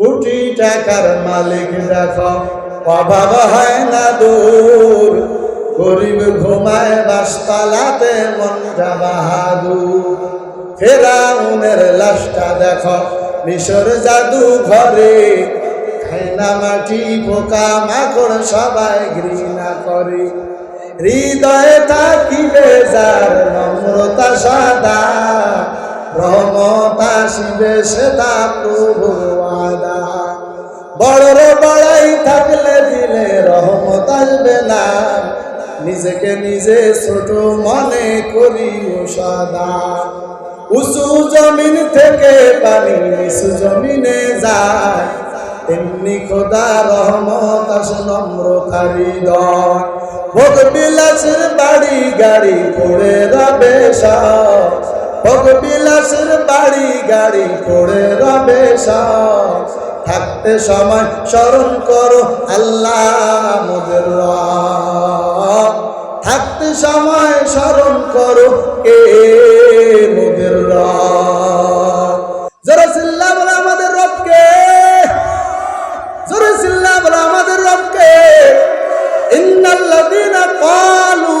কোটি টাকার মালিক দেখো, অভাব হয় না দূর। গরিব ঘুমায় বাসতলাতে মনটা বাহাদুর। ফেরাউনের লাশটা দেখো, মিশর জাদু ঘরে। খাইনা মাটি, পোকা মাকড় সবাই ঘৃণা করে। হৃদয়ে থাকিবে যার নম্রতা সাদা। রহমত আসিবে সেটা প্রভুর ওয়াদা বড়র বড়াই থাকলে দিলে রহমত আসবে না। নিজেকে নিজে ছোট মনে করি সদা। উঁচু জমিন থেকে পানি নিচু জমিনে যায়। তেমনি খোদা রহমত আসে নম্রতারি দয় ভোগ বিলাসের বাড়ি গাড়ি পড়ে রবে সব। ভোগ বিলাসের বাড়ি, গাড়ি পড়ে রবে থাকতে সময় স্মরণ করো আল্লাহ মোদের। থাকতে সময় স্মরণ করো কে মোদের যারা চিল্লা বলে আমাদের রবকে। জোরে বলে আমাদের রবকে। ইন্নাল্লাযীনা ক্বালু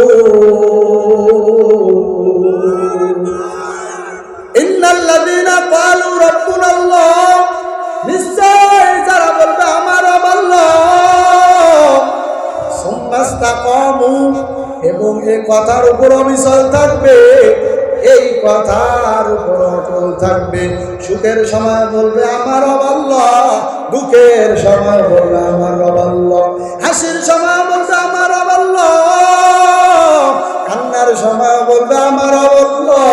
আল্লাযীনা ক্বালু রাব্বুনাল্লাহ, নিশ্চয় যারা বলবে আমার আল্লাহ। সুম্মাস্তাকামু, এবং এই কথার উপর অবিচল থাকবে, এই কথার উপর অটল থাকবে। সুখের সময় বলবে আমার অবাল্লাহ দুঃখের সময় বলবে আমার অবাল্লাহ হাসির সময় বলবে আমার অবাল্লাহ কান্নার সময় বলবে আমার অবাল্লাহ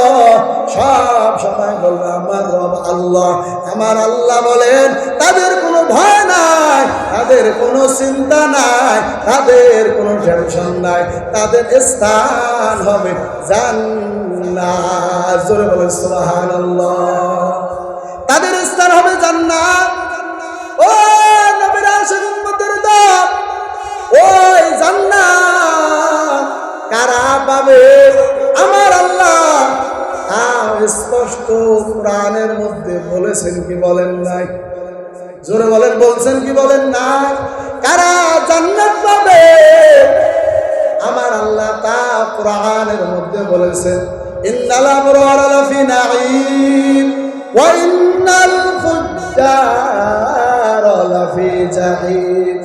সব সময় বলবে, আমার রব আল্লাহ। আমার আল্লাহ বলেন, তাদের কোনো ভয় নাই, তাদের কোনো চিন্তা নাই, তাদের কোনো টেনশন নাই, তাদের স্থান হবে সুবহানাল্লাহ। তাদের স্থান হবে জান্নাত। ওই জান্নাত কারা পাবে? আমার আল্লাহ স্পষ্ট প্রাণের মধ্যে বলেছেন কি বলেন নাই? জোরে বলেন, বলছেন কি বলেন না কারা জান্নাত পাবে? আমার আল্লাহ তা কোরআনের মধ্যে বলেছেন, ইন্নাল আবরার লাফি নাঈম ওয়া ইন্নাল ফুজ্জার লাফি জাহিম।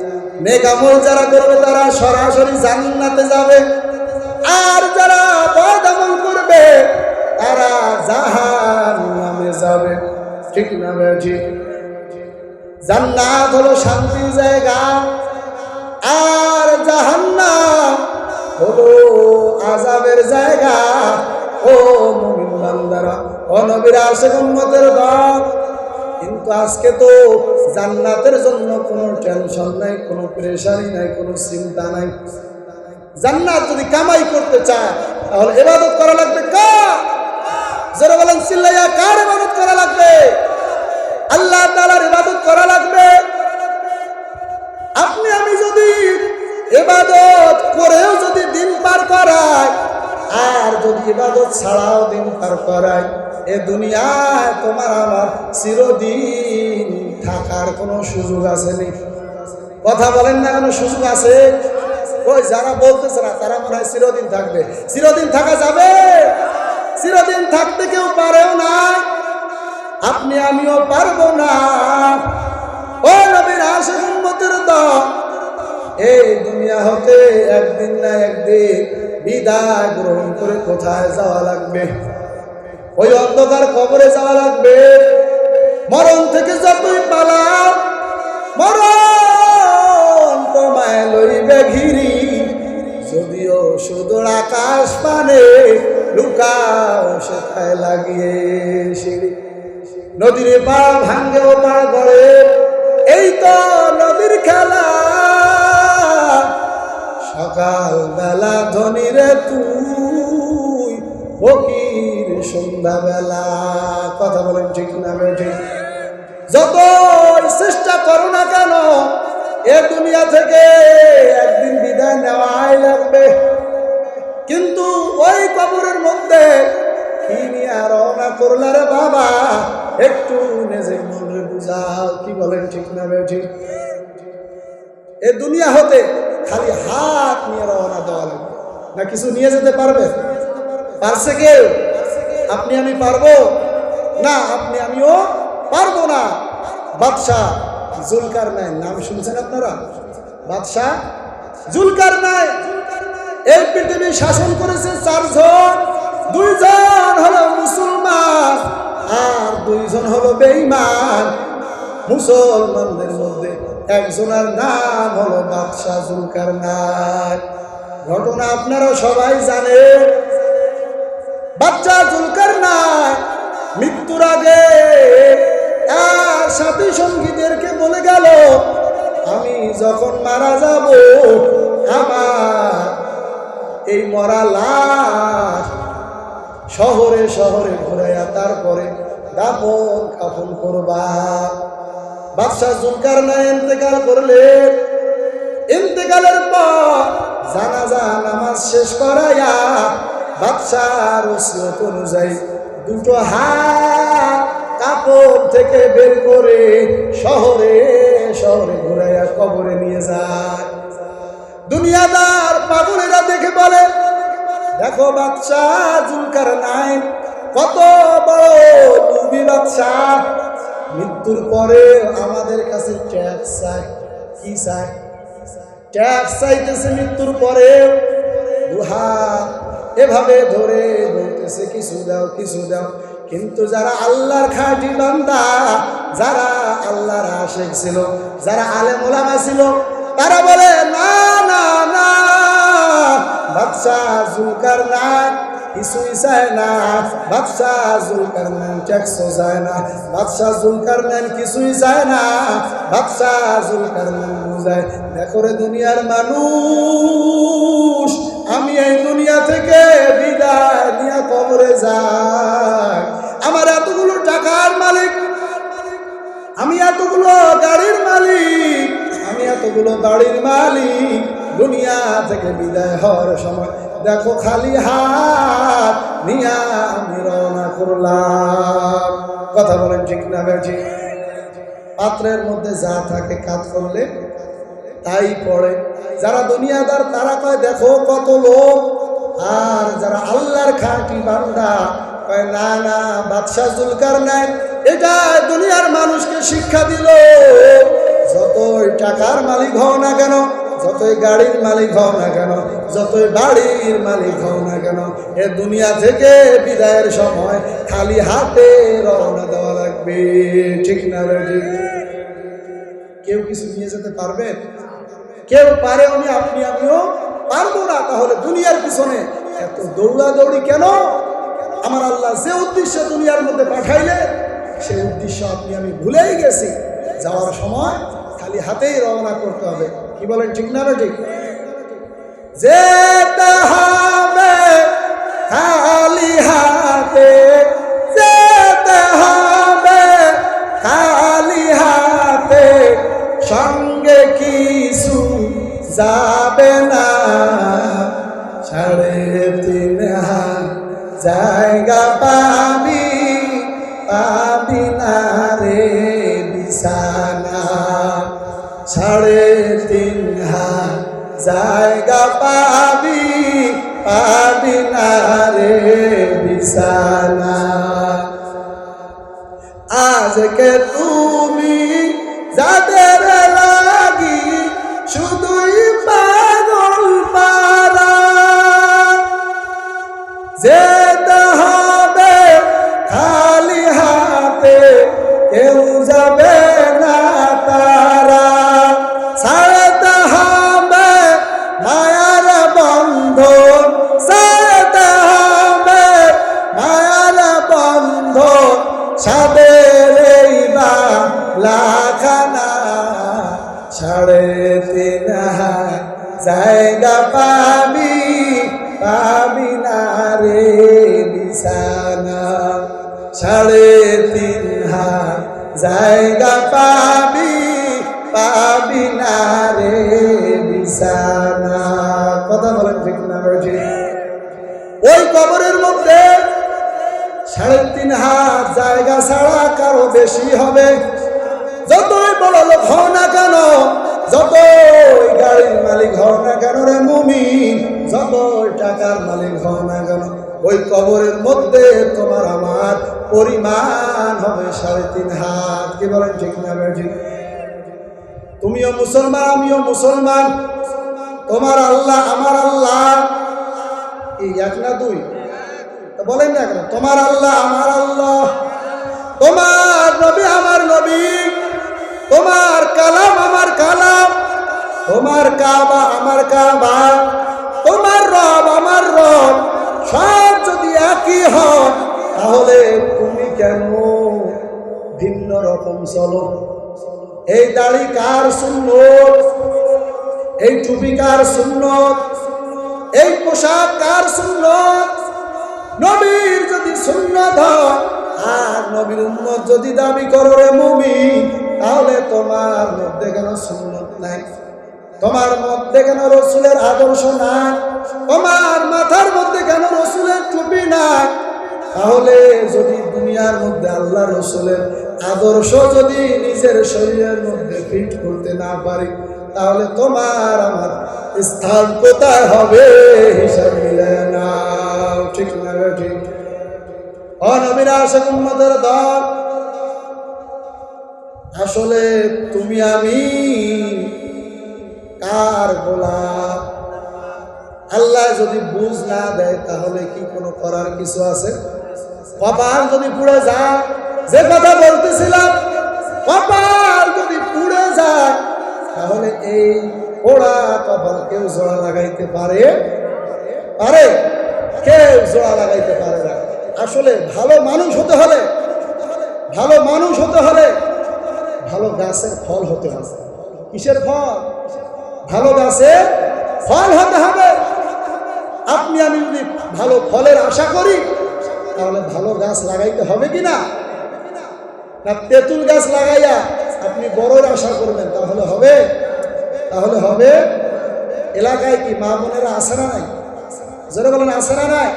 নেক আমল যারা করবে তারা সরাসরি জান্নাতে যাবে। আর যারা বদ আমল করবে তারা জাহান নামে যাবে। ঠিক না ঠিক জান্নাত হলো শান্তির জায়গা, আর জাহান্নাম হলো আজাবের জায়গা। ও মুমিন বান্দারা, ও নবীর আশেক উম্মতের দল, কিন্তু আজকে তো জান্নাতের জন্য কোনো টেনশন নাই, কোনো প্রেশারই নাই, কোনো চিন্তা নাই। জান্নাত যদি কামাই করতে চায়, তাহলে এবাদত করা লাগবে কার? যারা বলেন চিল্লাইয়া কার ইবাদত করা লাগবে? আল্লাহ তাআলার ইবাদত করা লাগবে। আপনি, আমি যদি ইবাদত করেও যদি দিন পার করায় আর যদি ইবাদত ছাড়াও দিন পার করায় এ দুনিয়ায় তোমার আমার চিরদিন থাকার কোনো সুযোগ আছে নি কথা বলেন না কোনো, সুযোগ আছে? ওই যারা বলতেছে না, তারা মনে হয় চিরদিন থাকবে। চিরদিন থাকা যাবে? চিরদিন থাকতে কেউ পারেও না। আপনি আমিও পারব না। ও নবীর উম্মতের দল, এই দুনিয়া হতে একদিন না একদিন বিদায় গ্রহণ করে কোথায় যাওয়া লাগবে? ওই অন্ধকার কবরে যাওয়া লাগবে। মরণ থেকে যতই পালাও, মরণ তোমায় লইবে ঘিরি। যদিও সুদূর আকাশ পানে লুকাও সেথায় লাগিয়ে সিঁড়ি। নদীর পাড় ভাঙ্গে ও পাড় গড়ে, এই তো নদীর খেলা। সকাল বেলা ধনীরে তুই, ফকির সন্ধ্যা বেলা কথা বলেন ঠিক না ঠিক। যত চেষ্টা করো না কেন এ দুনিয়া থেকে একদিন বিদায় নেওয়াই লাগবে। কিন্তু ওই কবরের মধ্যে কি নিয়ে রওনা করলে রে বাবা? একটু নিজের মনে বুঝাও, কি বলেন ঠিক না বে ঠিক? এ দুনিয়া হতে খালি হাত নিয়ে রওনা দেওয়া লাগবে। না কিছু নিয়ে যেতে পারবে? পারছে কেউ আপনি আমি পারব? না, আপনি আমিও পারব না। বাদশাহ জুলকার নাই নাম শুনছেন আপনারা? বাদশাহ? জুলকার নাই এই পৃথিবী শাসন করেছে চারজন। দুইজন হলো মুসলমান আর দুইজন হলো বেঈমান। মুসলমানদের মধ্যে একজনের নাম হলো বাদশাহ জুলকার নাই ঘটনা আপনারা সবাই জানেন। বাচ্চা জুলকার নাই মৃত্যুর আগে আর সাথী সঙ্গীদেরকে বলে গেল, আমি যখন মারা যাব, আমার এই মরা লাশ শহরে শহরে ঘুরাইয়া তারপরে দাপন কাপন করবা। বাদশাহ জুলকার না ইন্তেকাল করলেন। ইন্তেকালের পর জানাজা নামাজ শেষ করাইয়া বাদশার ওসিয়ত অনুযায়ী দুটো হাত কাপড় থেকে বের করে শহরে শহরে ঘুরাইয়া কবরে নিয়ে যায়। দুনিয়াদার পাগলেরা দেখে বলে, দেখো বাচ্চা জুলকার নাই কত বড় তুমি বাচ্চা মৃত্যুর পরে আমাদের কাছে ট্যাক্স চায় কি চায় ট্যাক্স চাইতেছে মৃত্যুর পরে। দুহাত এভাবে ধরে বলতেছে, কিছু দাও কিছু দাও। কিন্তু যারা আল্লাহর খাঁটি বান্দা, যারা আল্লাহর আশেক ছিল, যারা আলে ওলামা ছিল, তারা বলে, না না না, বাদশা জুলকার না কিছুই চায় না, বাদশা জুলকার নাম ট্যাক্সও যায় না, বাদশা জুলকার নাম কিছুই যায় না, বাদশা জুলকার নাম বুঝায়, দেখো রে দুনিয়ার মানুষ, আমি এই দুনিয়া থেকে বিদায় নিয়ে কবরে যাই। আমার এতগুলো টাকার মালিক, আমি এতগুলো গাড়ির মালিক, আমি এতগুলো বাড়ির মালিক, দুনিয়া থেকে বিদায় হওয়ার সময় দেখো খালি হাত নিয়া আমি রওনা করলাম। কথা বলেন ঠিক না বেঠি? পাত্রের মধ্যে যা থাকে কাজ করলে তাই পড়ে। যারা দুনিয়াদার, তারা কয়, দেখো কত লোক। আর যারা আল্লাহর খাঁটি বান্দা না না, বাদশাহ জুলকার নাই। এটা দুনিয়ার মানুষকে শিক্ষা দিল। যতই টাকার মালিক হও না কেন, যতই গাড়ির মালিক হও না কেন, যতই বাড়ির মালিক হও না কেন, এ দুনিয়া থেকে বিদায়ের সময় খালি হাতে রওনা দেওয়া লাগবে। ঠিক না ঠিক। কেউ কিছু নিয়ে যেতে পারবে? কেউ পারে উনি আপনি, আমিও পারব না। তাহলে দুনিয়ার পিছনে এত দৌড়াদৌড়ি কেন? আমার আল্লাহ যে উদ্দেশ্য দুনিয়ার মধ্যে পাঠাইলে, সেই উদ্দেশ্য আপনি আমি ভুলেই গেছি। যাওয়ার সময় খালি হাতেই রওনা করতে হবে। কি বলেন, ঠিক না ঠিক যেতে হবে হবে খালি হাতে। সঙ্গে কিছু যাবে না, সাড়ে তিন জায়গা পাবি পাবি না রে বিছানা। সাড়ে তিন জায়গা পাবি পাবি না রে বিছানা। আজকে কেউ যাবে না ওই কবরের মধ্যে সাড়ে তিন হাত জায়গা ছাড়া কারও বেশি হবে। যতই বড় লোক হও না কেন গাড়ির মালিক হও না কেন রে মুমি টাকার মালিক হও না কেন, ওই কবরের মধ্যে তোমার আমার পরিমাণ হবে সাড়ে তিন হাত। কি বলেন ঠিক না তুমিও মুসলমান, আমিও মুসলমান তোমার আল্লাহ, আমার আল্লাহ। এই এক না দুই? বলেন না কেন? তোমার আল্লাহ, আমার আল্লাহ। তোমার নবী, আমার নবী। তোমার কালাম, আমার কালাম। তোমার কাবা, আমার কাবা। তোমার রব, আমার রব। সব যদি একই হয়, তাহলে তুমি কেন ভিন্ন রকম চলো? এই দাড়ি কার সুন্নত? এই টুপি কার সুন্নত, এই পোশাক কার সুন্নত? নবীর যদি সুন্নত হয়, আর নবীর উন্নত যদি দাবি করো রে মুমিন, তাহলে তোমার মধ্যে কেন সুন্নত নাই? তোমার মধ্যে কেন রসুলের আদর্শ নাই? তোমার মাথার মধ্যে কেন রসুলের টুপি নাই? তাহলে যদি দুনিয়ার মধ্যে আল্লাহ রসুলের আদর্শ যদি নিজের শরীরের মধ্যে ফিট করতে না পারি তাহলে তোমার আমার স্থান কোথায় হবে? হিসাব মিলে না ঠিক না ঠিক? অনবিরা দল। আসলে তুমি আমি কার গোলাপ আল্লাহ যদি বুঝ না দেয়, তাহলে কি কোনো করার কিছু আছে? কপাল যদি পুড়ে যায়, যে কথা বলতেছিলাম, কপাল যদি পুড়ে যায় তাহলে এই পোড়া কপাল কেউ জোড়া লাগাইতে পারে? পারে। কেউ জোড়া লাগাইতে পারে না। আসলে ভালো মানুষ হতে হলে, ভালো মানুষ হতে হলে ভালো গাছের ফল হতে হবে। কিসের ফল? ভালো গাছের ফল হতে হবে। আপনি, আমি যদি ভালো ফলের আশা করি, তাহলে ভালো গাছ লাগাইতে হবে কি না, তেঁতুল গাছ লাগাইয়া আপনি বড়র আশা করবেন, তাহলে হবে। তাহলে হবে এলাকায় কি মা বোনেরা আসে না নাই? যারা বলেন আসে না নাই?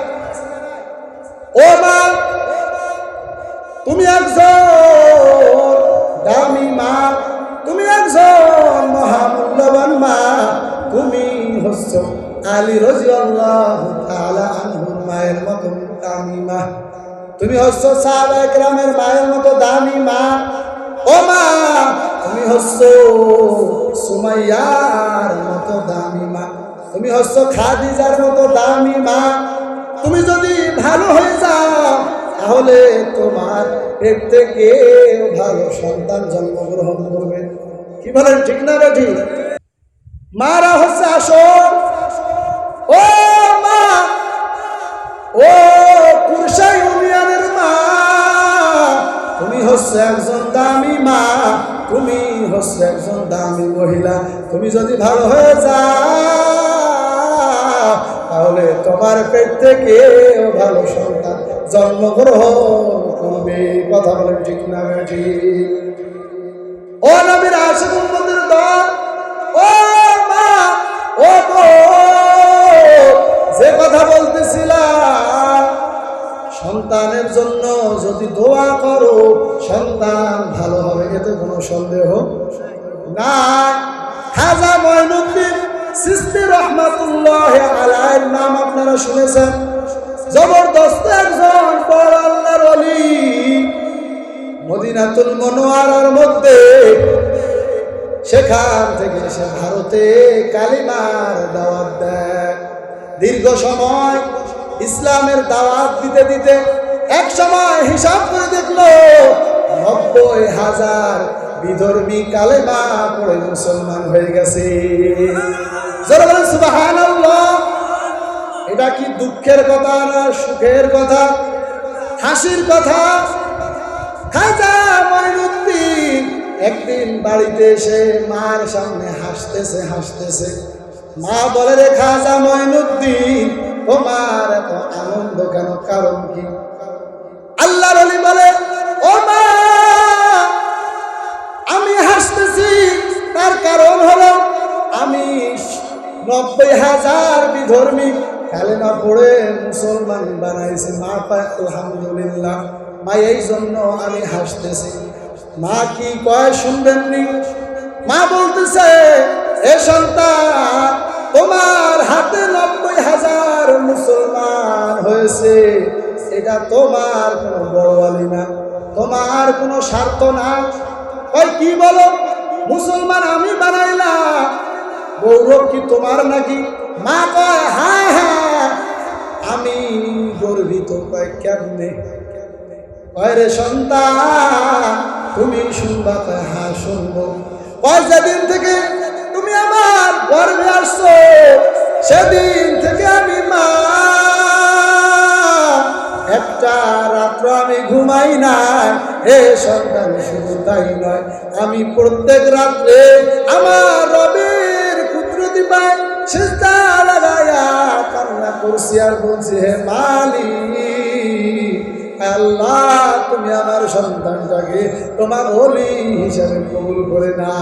ও মা, তুমি একজন দামি মা, তুমি একজন মহামূল্যবান মা। তুমি হচ্ছ আলী রাজি আল্লাহ আনহুর মায়ের মতো দামি মা। তুমি হচ্ছ সাহাবা একরামের মায়ের মতো দামি মা। ও মা তুমি হচ্ছ সুমাইয়ার মতো দামি মা। তুমি হচ্ছ খাদিজার মতো দামি মা। তুমি যদি ভালো হয়ে যাও, তাহলে তোমার পেট থেকে ভালো সন্তান জন্মগ্রহণ করবে। কি বলেন, ঠিক না রে ঠিক মারা হচ্ছে আসল। ও মা! ও কুরসা ইউনিয়নের মা। তুমি হচ্ছে একজন দামি মা। তুমি হচ্ছে একজন দামি মহিলা। তুমি যদি ভালো হয়ে যাও, তাহলে তোমার পেট থেকে ভালো সন্তান জন্মগ্রহণ করবে। কথা বলেন ঠিক না ও নবীর আশিক যে কথা বলতেছিলাম, সন্তানের জন্য যদি দোয়া করো মধ্যে ভারতে কালিমার দীর্ঘ সময় ইসলামের দাওয়াত দিতে দিতে এক সময় হিসাব করে দেখল নব্বই হাজার বিধর্মী কালেমা পড়ে মুসলমান হয়ে গেছে। এটা কি দুঃখের কথা না সুখের কথা? হাসির কথা? খাজা মঈনুদ্দিন একদিন বাড়িতে এসে মার সামনে হাসতেছে হাসতেছে। মা বলে, রে খাজা মঈনুদ্দিন তোমার এত আনন্দ কেন? কারণ কি? আল্লাহ রলি বলে কারণ হলো, আমি নব্বই হাজার বিধর্মী কালেমা পড়ে মুসলমান বানাইছি। মা পায় আলহামদুলিল্লাহ, মা এই জন্য আমি হাসতেছি। মা কি কয় শুনবেননি? মা বলতেছে, এ সন্তান, তোমার হাতে নব্বই হাজার মুসলমান হয়েছে। এটা তোমার কোনো বড়ওয়ালি না তোমার কোনো স্বার্থ না। কয়, কি বলো? মুসলমান আমি বানাইলাম। গৌরব কি তোমার নাকি? মা কয় হ্যাঁ হ্যাঁ। আমি গর্বিত কয়, কেমনে? কয় রে সন্তান, তুমি শুনবা, কয় হ্যাঁ শুনব। কয়, যেদিন থেকে তুমি আমার গর্বে আসছো, সেদিন থেকে আমি মা। একটা রাত্র আমি ঘুমাই না হে সন্তান শুধু তাই নয় আমি প্রত্যেক রাত্রে আমার রবের কুদরতি পায় সেটা লাগায়া কান্না করছি আর বলছি, হে মালি আল্লাহ, তুমি আমার সন্তানটাকে তোমার হলি হিসাবে কবুল করে না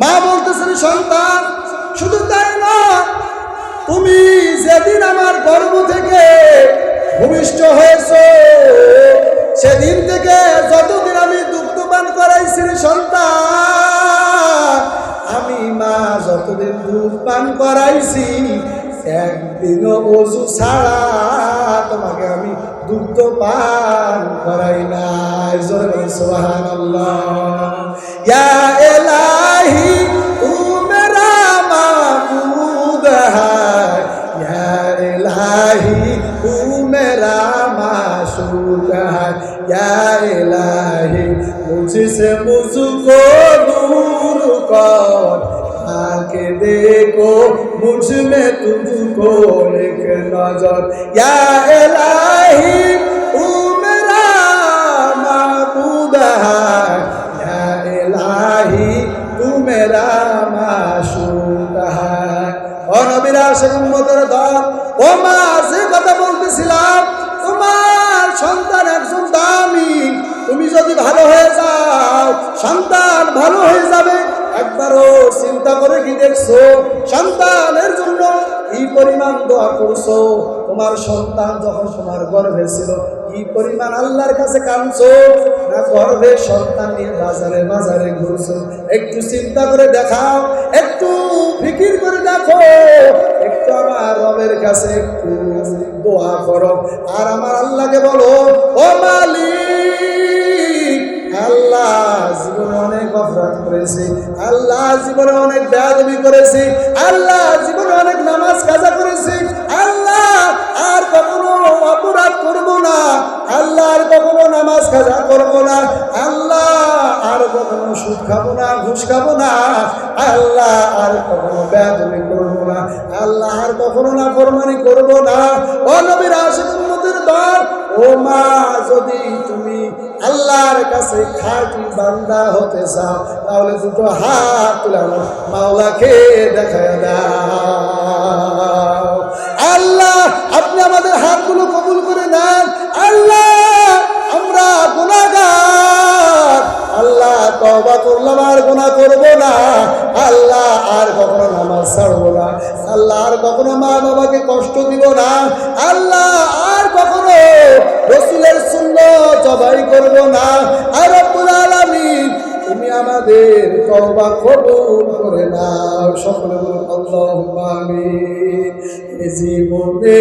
মা বলতেছেন, সন্তান, শুধু তাই না তুমি যেদিন আমার গর্ভ থেকে ভূমিষ্ঠ হয়েছ। সেদিন থেকে যতদিন আমি দুগ্ধপান করাইছি সন্তান, আমি মা যতদিন দুধ পান করাইছি, একদিনও অজু ছাড়া তোমাকে আমি দুগ্ধ পান করাই নাই। জোরে বলে সুবহানাল্লাহ। मुझसे मुझको दूर कर आके देखो मुझ में तुझको एक नजर या एला তোমার সন্তান যখন তোমার গর্ভে ছিল, কি পরিমাণ আল্লাহর কাছে কাঁদছো? না গর্ভে সন্তান নিয়ে বাজারে বাজারে ঘুরছো? একটু চিন্তা করে দেখাও, একটু ফিকির করে দেখো। একটু আমার রবের কাছে একটু দোয়া করো। আর আমার আল্লাহকে বলো, ও মালিক! জীবনে অনেক অপরাধ করেছি। আল্লাহ জীবনে অনেক বেয়াদবি করেছি। আল্লাহ জীবনে অনেক নামাজ কাজা করেছি। আল্লাহ আর কখনো অপরাধ করব না। আল্লাহ আর কখনো নামাজ কাজা করব না। আল্লাহ আর কখনো সুদ খাব না, ঘুষ খাব না। আল্লাহ আর কখনো বেয়াদবি করব না। আল্লাহ আর কখনো না ফরমানি করব না। ও নবীর আশিক ও মা, যদি তুমি আল্লাহর কাছে খাঁটি বান্দা হতে চাও, তাহলে দুটো হাত তুলে মাওলাকে দেখা দাও। আল্লাহ, আপনি আমাদের হাতগুলো কবুল করে নেন। আল্লাহ, আমরা গুণাগার আল্লাহ তবা করলাম আর গুণা করব না। আল্লাহ আর কখনো নামাজ ছাড়বো না। আল্লাহ আর কখনো মা বাবাকে কষ্ট দিব না। আল্লাহ আর কখনো রসুলের শূন্য জবাই করব না। আর আলামিন, তুমি আমাদের তওবা কবুল করে নাও। সকলে আমিন। এ জীবনে